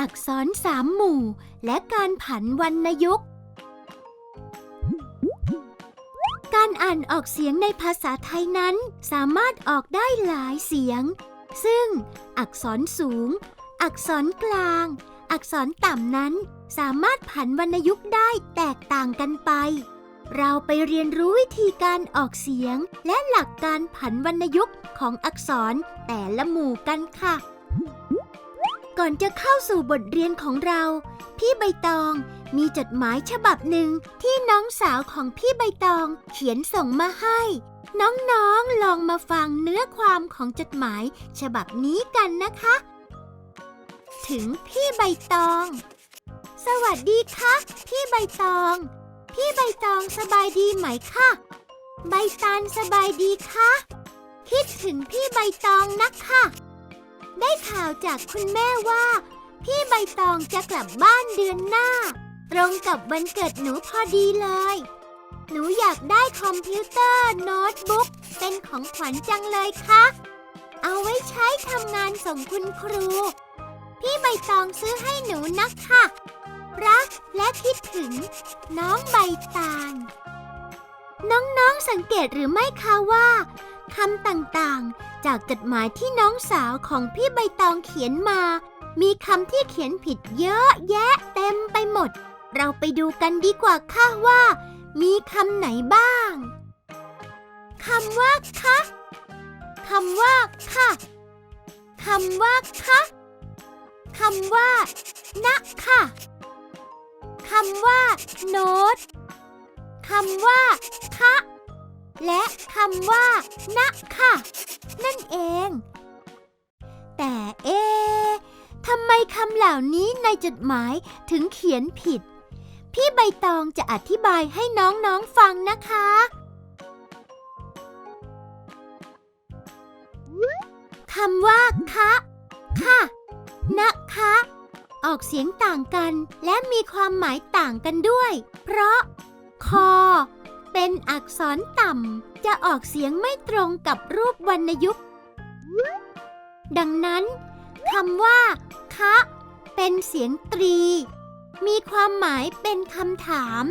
อักษรสามหมู่ และการผันวรรณยุกต์ การอ่านออกเสียงในภาษาไทยนั้น สามารถออกได้หลายเสียง ซึ่ง อักษรสูง อักษรกลาง อักษรต่ำนั้น สามารถผันวรรณยุกต์ได้แตกต่างกันไป เราไปเรียนรู้วิธีการออกเสียง และหลักการผันวรรณยุกต์ของอักษรแต่ละหมู่กันค่ะ ก่อนจะเข้าสู่บทเรียนของเรา พี่ใบตองมีจดหมายฉบับหนึ่งที่น้องสาวของพี่ใบตองเขียนส่งมาให้ น้องๆลองมาฟังเนื้อความของจดหมายฉบับนี้กันนะคะ ถึงพี่ใบตอง สวัสดีค่ะพี่ใบตอง พี่ใบตองสบายดีไหมคะใบตาลสบายดีคะคิดถึงพี่ใบตองนะคะ ได้ข่าวจากคุณแม่ว่า พี่ใบตองจะกลับบ้านเดือนหน้า ตรงกับวันเกิดหนูพอดีเลย หนูอยากได้คอมพิวเตอร์โน้ตบุ๊กเป็นของขวัญจังเลยค่ะ เอาไว้ใช้ทำงานส่งคุณครู พี่ใบตองซื้อให้หนูนะคะรักและคิดถึง น้องใบตาล น้องๆสังเกตหรือไม่คะว่า คำต่างๆ จากจดหมายที่น้องสาวของพี่ใบตองเขียนมา มีคำที่เขียนผิดเยอะแยะเต็มไปหมด เราไปดูกันดีกว่าค่ะว่า มีคำไหนบ้างคำว่าคะคำว่าค่ะคำว่าคะคำว่านะค่ะคำว่าโน้ตคำว่าคะ และคำว่า นะค่ะ นั่นเอง แต่เอ๊ทำไมคำเหล่านี้ในจดหมายถึงเขียนผิด พี่ใบตองจะอธิบายให้น้องๆฟังนะคะ คำว่า คะ ค่ะ นะคะ ออกเสียงต่างกันและมีความหมายต่างกันด้วย เพราะ คอ เป็นอักษรต่ำ จะออกเสียงไม่ตรงกับรูปวรรณยุกต์ ดังนั้นคำว่า คะ เป็นเสียงตรี มีความหมายเป็นคำถาม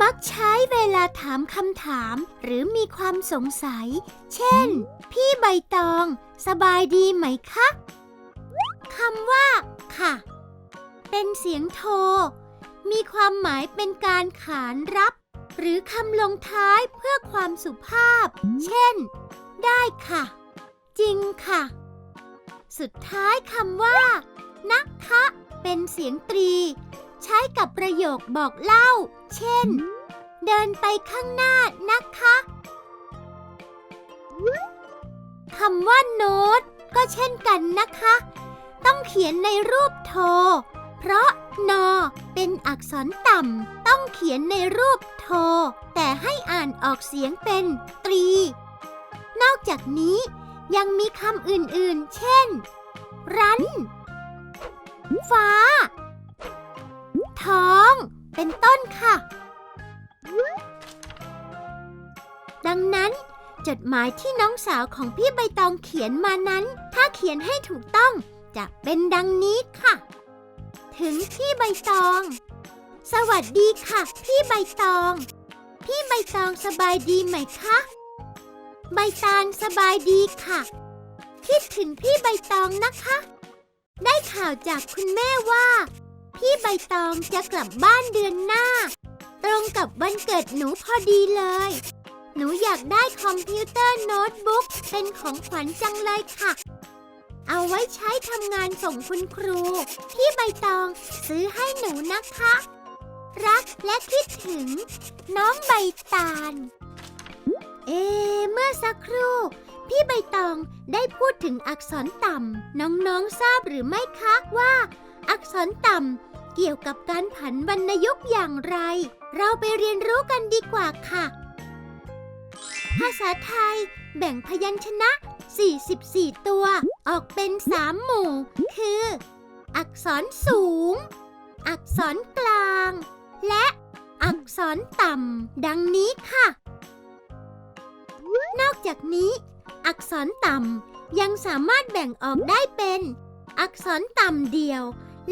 มักใช้เวลาถามคำถาม หรือมีความสงสัย เช่น พี่ใบตอง สบายดีไหมคะคำว่า ค่ะ เป็นเสียงโท มีความหมายเป็นการขานรับ หรือคำลงท้ายเพื่อความสุภาพ เช่น ได้ค่ะ จริงค่ะ สุดท้ายคำว่านะคะ เป็นเสียงตรี ใช้กับประโยคบอกเล่า เช่น เดินไปข้างหน้านะคะคำว่าโน้ตก็เช่นกันนะคะ ต้องเขียนในรูปโท เพราะนอ เป็นอักษรต่ำ ต้องเขียนในรูปโท แต่ให้อ่านออกเสียงเป็นตรี นอกจากนี้ยังมีคำอื่นๆ เช่น รัน ฟ้า ท้อง เป็นต้นค่ะ ดังนั้น จดหมายที่น้องสาวของพี่ใบตองเขียนมานั้น ถ้าเขียนให้ถูกต้องจะเป็นดังนี้ค่ะ ถึงพี่ใบตอง สวัสดีค่ะ พี่ใบตอง พี่ใบตองสบายดีไหมคะ ใบตาลสบายดีค่ะ คิดถึงพี่ใบตองนะคะ ได้ข่าวจากคุณแม่ว่า พี่ใบตองจะกลับบ้านเดือนหน้า ตรงกับวันเกิดหนูพอดีเลย หนูอยากได้คอมพิวเตอร์โน้ตบุ๊กเป็นของขวัญจังเลยค่ะ เอาไว้ใช้ทำงานส่งคุณครูพี่ใบตองซื้อให้หนูนะคะ รักและคิดถึง น้องใบตาล เอ เมื่อสักครู่ พี่ใบตองได้พูดถึงอักษรต่ำน้องๆทราบหรือไม่คะว่า อักษรต่ำเกี่ยวกับการผันวรรณยุกต์อย่างไร เราไปเรียนรู้กันดีกว่าค่ะ ภาษาไทยแบ่งพยัญชนะ 44 ตัว ออกเป็น3หมู่ คือ อักษรสูง อักษรกลาง และอักษรต่ำ ดังนี้ค่ะ นอกจากนี้ อักษรต่ำยังสามารถแบ่งออกได้เป็น อักษรต่ำเดียว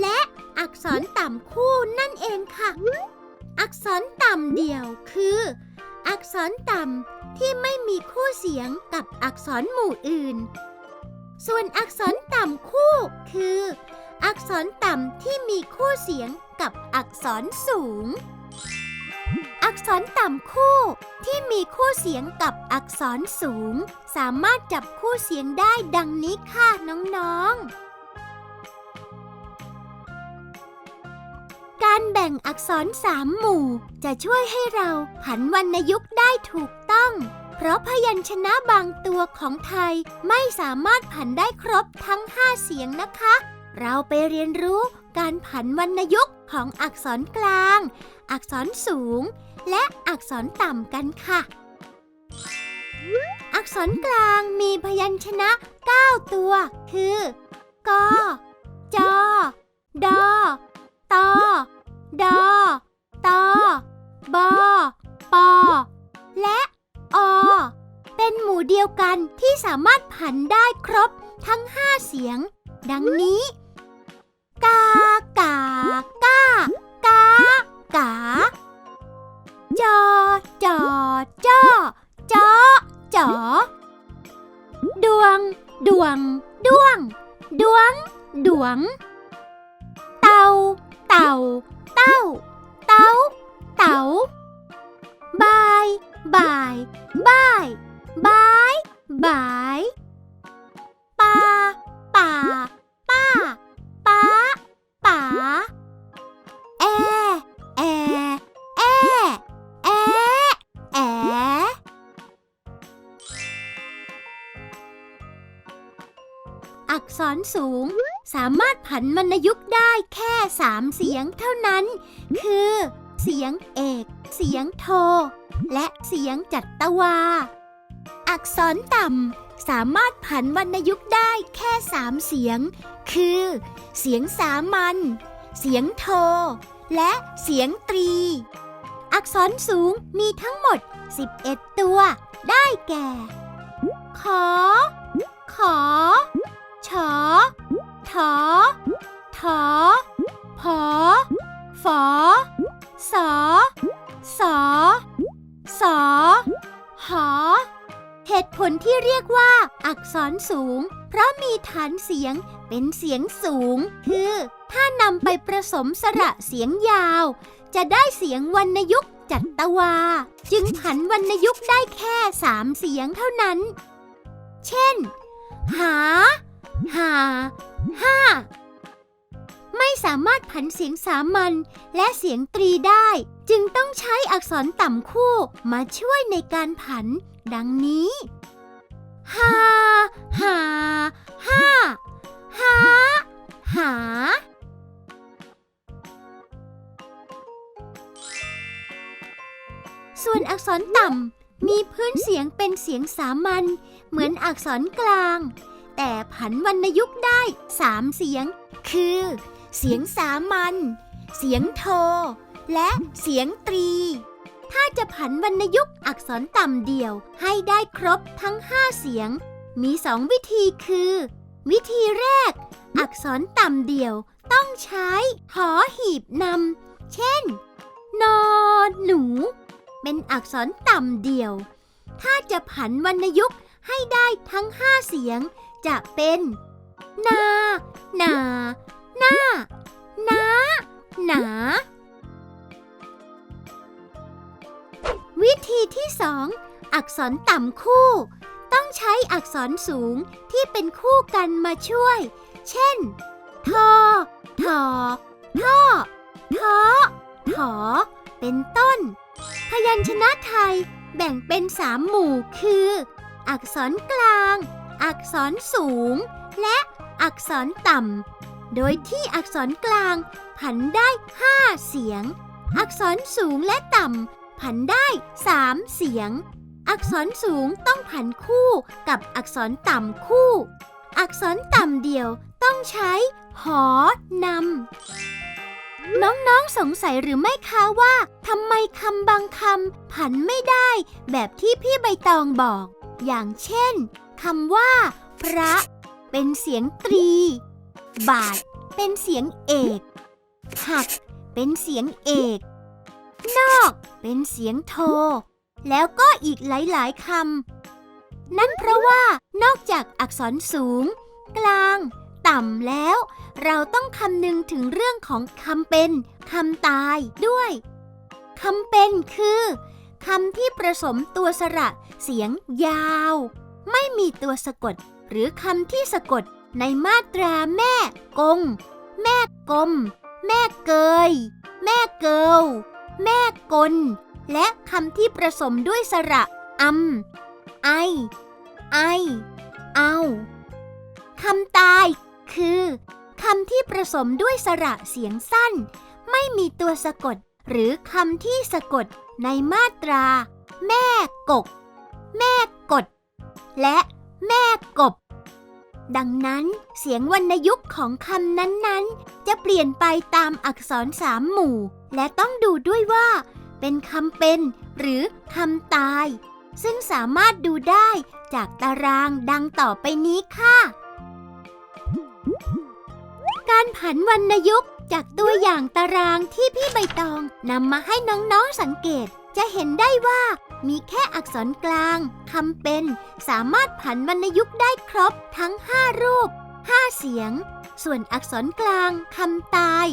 และอักษรต่ำคู่นั่นเองค่ะ อักษรต่ำเดียวคือ อักษรต่ำที่ไม่มีคู่เสียงกับอักษรหมู่อื่น ส่วนอักษรต่ำคู่ คือ อักษรต่ำที่มีคู่เสียงกับอักษรสูง อักษรต่ำคู่ที่มีคู่เสียงกับอักษรสูง สามารถจับคู่เสียงได้ดังนี้ค่ะน้องๆการแบ่งอักษรสามหมู่ จะช่วยให้เราผันวรรณยุกต์ได้ถูกต้อง ราะพยัญชนะบางตัวของไทยไม่สามารถผันได้ครบทั้ง5เสียงนะคะ เราไปเรียนรู้การผันวรรณยุกต์ของอักษรกลาง อักษรสูง และอักษรต่ำกันค่ะ อักษรกลางมีพยัญชนะ 9 ตัว คือ ก จ ด ต ด ต บ ป และ อ เป็นหมู่เดียวกันที่สามารถผันได้ครบทั้ง5เสียง ดังนี้ กากากากากาจอจอจอจอจอดวง ดวง ดวง ดวง ดวง เต่า เต่า เต้า เต้า เต่า บ่าย บ่าย บ่าย บ่ายป่าป่า ป้าป้าป๋าแอ แอ แอ แอ แอ อักษรสูงสามารถผันวรรณยุกต์ได้แค่สามเสียงเท่านั้น คือ เสียงเอก เสียงโท และเสียงจัตวา อักษรต่ำสามารถผันวรรณยุกต์ได้แค่สามเสียง คือ เสียงสามัญ เสียงโท และเสียงตรี อักษรสูงมีทั้งหมด 11 ตัว ได้แก่ ขอ ขอ ชอ ถอ อักษรสูง เพราะมีฐานเสียงเป็นเสียงสูง คือถ้านำไปผสมสระเสียงยาว จะได้เสียงวรรณยุกต์จัตวา จึงผันวรรณยุกต์ได้แค่สามเสียงเท่านั้น เช่น หา หา ห้า ไม่สามารถผันเสียงสามัญและเสียงตรีได้ จึงต้องใช้อักษรต่ำคู่มาช่วยในการผัน ดังนี้ หาหาห้าหาหาส่วนอักษรต่ำมีพื้นเสียงเป็นเสียงสามัญเหมือนอักษรกลาง แต่ผันวรรณยุกต์ได้สามเสียง คือ เสียงสามัญเสียงโท และเสียงตรี ถ้าจะผันวรรณยุกต์อักษรต่ำเดี่ยวให้ได้ครบทั้ง 5 เสียง มีสองวิธีคือ วิธีแรก อักษรต่ำเดี่ยวต้องใช้หอหีบนำ เช่น นอหนู เป็นอักษรต่ำเดี่ยว ถ้าจะผันวรรณยุกต์ให้ได้ทั้ง 5 เสียงจะเป็น นา นา หน้า นา หนา วิธีที่สองอักษรต่ำคู่ ต้องใช้อักษรสูงที่เป็นคู่กันมาช่วย เช่น ทอถอท่อทอถอ เป็นต้น พยัญชนะไทยแบ่งเป็นสามหมู่คือ อักษรกลาง อักษรสูง และอักษรต่ำ โดยที่อักษรกลางผันได้5เสียง อักษรสูงและต่ำ ผันได้ 3 เสียง อักษรสูงต้องผันคู่กับอักษรต่ำคู่ อักษรต่ำเดียวต้องใช้ หอนำน้องๆสงสัยหรือไม่คะว่าทำไมคำบางคำผันไม่ได้ แบบที่พี่ใบตองบอก อย่างเช่นคำว่า พระ เป็นเสียงตรี บาท เป็นเสียงเอก หัก เป็นเสียงเอก นอก เป็นเสียงโทแล้วก็อีกหลาย ๆคำนั่นเพราะว่านอกจากอักษรสูง กลาง ต่ำแล้ว เราต้องคำนึงถึงเรื่องของคำเป็นคำตายด้วยคำเป็นคือคำที่ผสมตัวสระเสียงยาว ไม่มีตัวสะกด หรือคำที่สะกดในมาตราแม่กง แม่กลมแม่เกย แม่เกล แม่กล และคำที่ผสมด้วยสระอำไอ ไอ เอาคำตายคือคำที่ผสมด้วยสระเสียงสั้น ไม่มีตัวสะกด หรือคำที่สะกดในมาตรา แม่กก แม่กด และแม่กบ ดังนั้นเสียงวรรณยุกต์ของคำนั้นๆ จะเปลี่ยนไปตามอักษรสามหมู่ และต้องดูด้วยว่า เป็นคำเป็น หรือคำตาย ซึ่งสามารถดูได้จากตารางดังต่อไปนี้ค่ะ การผันวรรณยุกต์จากตัวอย่างตารางที่พี่ใบตองนำมาให้น้องๆสังเกตจะเห็นได้ว่า มีแค่อักษรกลางคำเป็น สามารถผันวรรณยุกต์ได้ครบทั้ง 5 รูป 5 เสียง ส่วนอักษรกลางคำตาย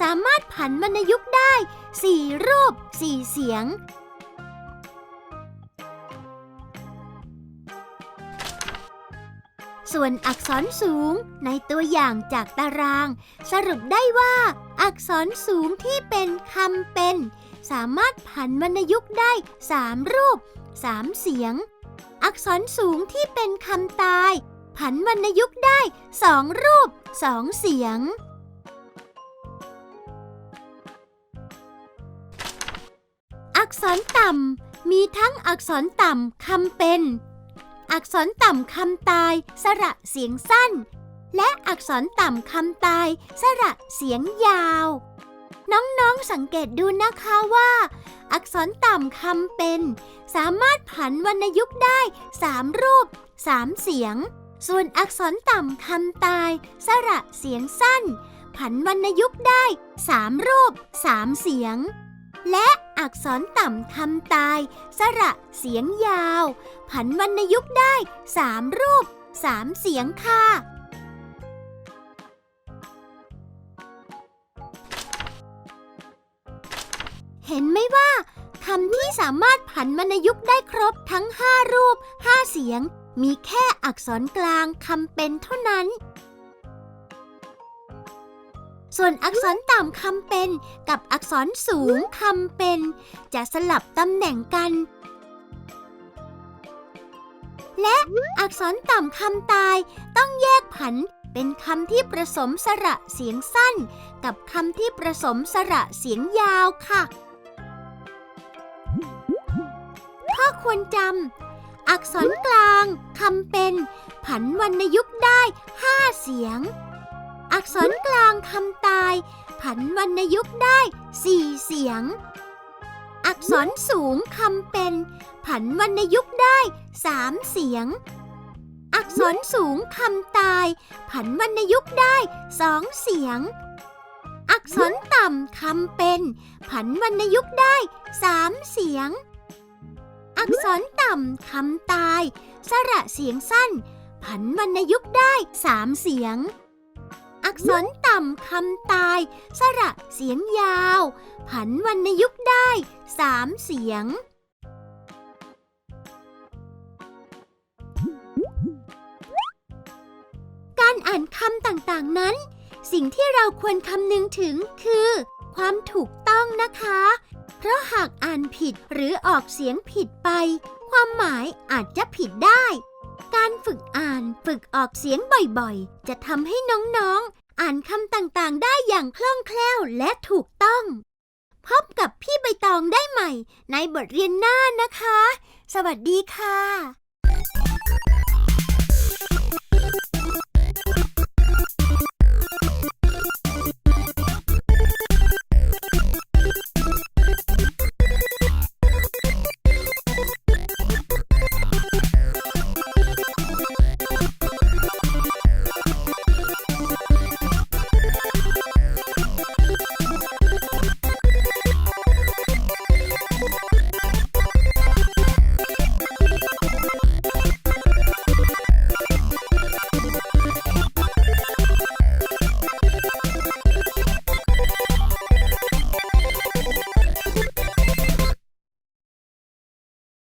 สามารถผันวรรณยุกต์ได้ 4 รูป 4 เสียง ส่วนอักษรสูงในตัวอย่างจากตาราง สรุปได้ว่า อักษรสูงที่เป็นคำเป็น สามารถผันวรรณยุกต์ได้3รูป3เสียง อักษรสูงที่เป็นคำตาย ผันวรรณยุกต์ได้2รูป2เสียง อักษรต่ำมีทั้งอักษรต่ำคำเป็น อักษรต่ำคำตายสระเสียงสั้น และอักษรต่ำคำตายสระเสียงยาว น้องๆสังเกตดูนะคะว่า อักษรต่ำคำเป็น สามารถผันวรรณยุกต์ได้3รูป3เสียง ส่วนอักษรต่ำคำตาย สระเสียงสั้น ผันวรรณยุกต์ได้3รูป3เสียง และอักษรต่ำคำตาย สระเสียงยาว ผันวรรณยุกต์ได้3รูป3เสียงค่ะ เห็นไหมว่าคำที่สามารถผันวรรณยุกต์ได้ครบทั้ง 5 รูป 5 เสียง มีแค่อักษรกลางคำเป็นเท่านั้น ส่วนอักษรต่ำคำเป็นกับอักษรสูงคำเป็น จะสลับตำแหน่งกัน และอักษรต่ำคำตายต้องแยกผันเป็นคำที่ผสมสระเสียงสั้น กับคำที่ผสมสระเสียงยาวค่ะ ข้อควรจำ อักษรกลางคำเป็น ผันวรรณยุกต์ได้ 5 เสียง อักษรกลางคำตาย ผันวรรณยุกต์ได้ 4 เสียง อักษรสูงคำเป็น ผันวรรณยุกต์ได้ 3 เสียง อักษรสูงคำตาย ผันวรรณยุกต์ได้ 2 เสียงอักษรต่ำคำเป็น ผันวรรณยุกต์ได้3เสียง อักษรต่ำคำตาย สระเสียงสั้น ผันวรรณยุกต์ได้3เสียง อักษรต่ำคำตาย สระเสียงยาว ผันวรรณยุกต์ได้3เสียงการอ่านคำต่างๆนั้น สิ่งที่เราควรคำนึงถึงคือ ความถูกต้องนะคะ เพราะหากอ่านผิดหรือออกเสียงผิดไป ความหมายอาจจะผิดได้ การฝึกอ่านฝึกออกเสียงบ่อยๆ จะทำให้น้องๆ อ่านคำต่างๆ ได้อย่างคล่องแคล่วและถูกต้อง พบกับพี่ใบตองได้ใหม่ในบทเรียนหน้านะคะ สวัสดีค่ะ